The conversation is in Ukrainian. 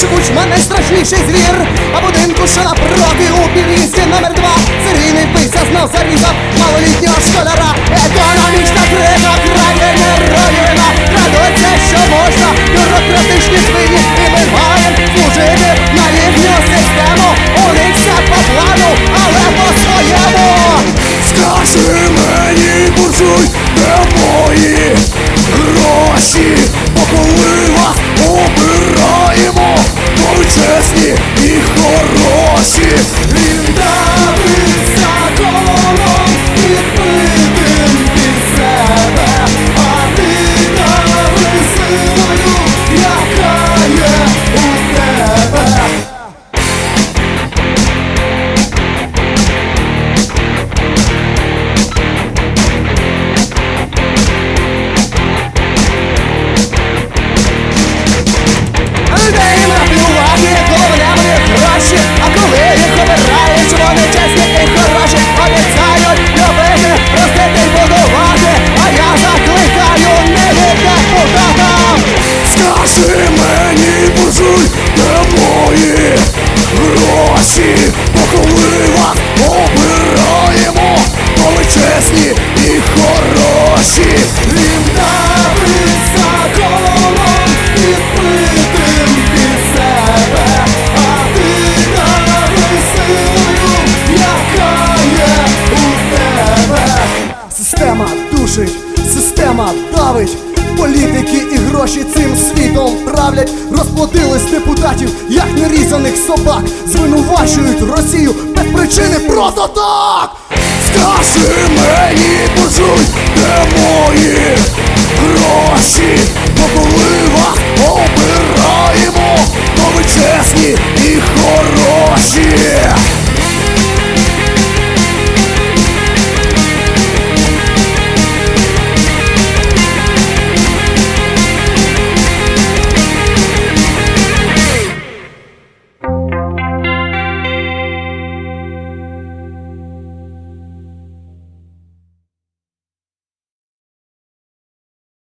найгостріший звір. А будинку, що напроти у під'їзді номер два. Серійний пися знов зарізав малолітнього школяра. Економічна криза, країна руїна. Крадуться, що можна, бюрократичні свині. І ми маємо служити на їхню систему. У по плану, але по-своєму. Скажи мені, буржуй, де мої гроші, aprovechar грішить, система давить, політики і гроші цим світом правлять, розплодились депутатів, як нерізаних собак, звинувачують Росію. Без причини просто так. Скажи мені, почуй, де мої гроші, бо коли вас обираємо, то ви чесні і хороші.